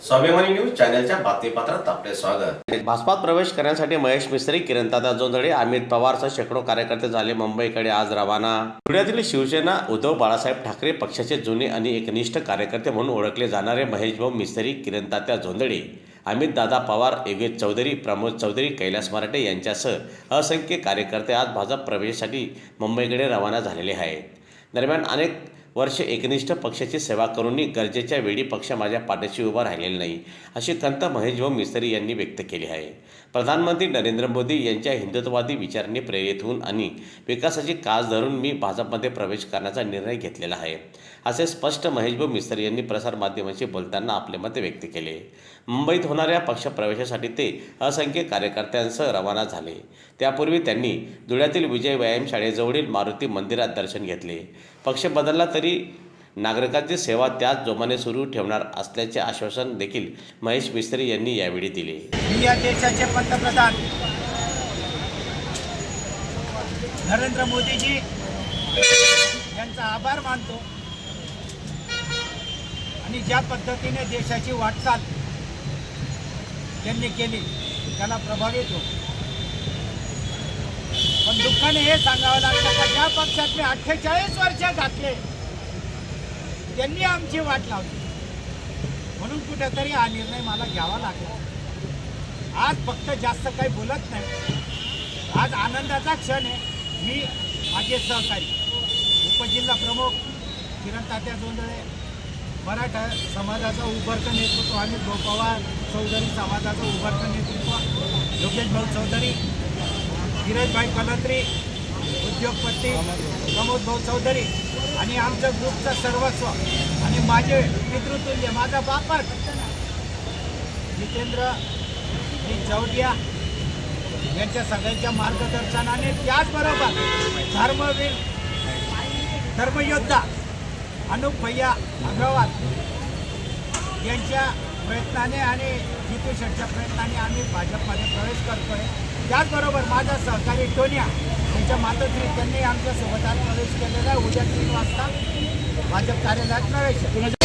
स्वाभिमानी न्यूज चॅनलच्या बातमीपत्रात आपले स्वागत. भाजपात प्रवेश करण्यासाठी महेश मिस्त्री किरणदादा जोंधळे अमित पवारसह शेकडो कार्यकर्ते झाले मुंबईकडे आज रवाना. पुण्यातील शिवसेना उद्धव बाळासाहेब ठाकरे पक्षाचे जुने आणि एकनिष्ठ कार्यकर्ते म्हणून ओळखले जाणारे महेशभाऊ मिस्त्री किरणतात्या जोंधळे अमित दादा पवार योगेश चौधरी प्रमोद चौधरी कैलास मराठे यांच्यासह असंख्य कार्यकर्ते आज भाजप प्रवेशासाठी मुंबईकडे रवाना झालेले आहेत. दरम्यान अनेक वर्ष एकनिष्ठ पक्षाची सेवा करूनही गरजेच्या वेळी पक्ष माझ्या पाठीशी उभा राहिलेला नाही अशी खंत महेशभाऊ मिस्त्री यांनी व्यक्त केली आहे. प्रधानमंत्री नरेंद्र मोदी यांच्या हिंदुत्ववादी विचारांनी प्रेरित होऊन आणि विकासाची कास धरून मी भाजपमध्ये प्रवेश करण्याचा निर्णय घेतलेला आहे असे स्पष्ट महेशभाऊ मिस्त्री यांनी प्रसारमाध्यमांशी बोलताना आपले मत व्यक्त केले. मुंबईत होणाऱ्या पक्षप्रवेशासाठी ते असंख्य कार्यकर्त्यांसह रवाना झाले. त्यापूर्वी त्यांनी धुळ्यातील विजय व्यायाम शाळेजवळील मारुती मंदिरात दर्शन घेतले. पक्ष बदलला तरी नागरिकांची सेवा त्याच जोमाने सुरू ठेवणार असल्याचे आश्वासन देखील महेश मिस्त्री यांनी यावेळी दिले. मी या देशाचे पंतप्रधान नरेंद्र मोदीजी यांचा आभार मानतो. आणि ज्या पद्धतीने देशाची वाटचाल त्यांनी केली त्याला प्रभावित होतो. पण दुःखाने हे सांगावं लागतं का? ज्या पक्षात मी अठ्ठेचाळीस वर्ष घातले त्यांनी आमची वाट लावली. म्हणून कुठेतरी हा निर्णय मला घ्यावा लागला. आज फक्त जास्त काही बोलत नाही. आज आनंदाचा क्षण आहे. मी माझे सहकारी उपजिल्हा प्रमुख किरण तात्या जोंधळे मराठा समाजाचं उभरतं नेतृत्व आणि गो पवार चौधरी समाजाचं उभरतं नेतृत्व योगेश भाऊ चौधरी धीरजभाई कलत्री उद्योगपती प्रमोद भाऊ चौधरी आणि आमच्या ग्रुपचं सर्वस्व आणि माझे पितृतुल्य माझा बापच जितेंद्र मी चौटिया यांच्या सगळ्यांच्या मार्गदर्शनाने त्याचबरोबर धर्मवीर धर्मयोद्धा अनुप भैया अग्रवाल यांच्या प्रयत्नाने आणि जितू शेठच्या प्रयत्नाने आम्ही भाजपमध्ये प्रवेश करतोय. त्याचबरोबर माझा सहकारी टोनिया यांच्या मातोश्री त्यांनी आमच्यासोबत आज प्रवेश केलेला आहे. उद्या तीन वाजता भाजप कार्यालयात प्रवेश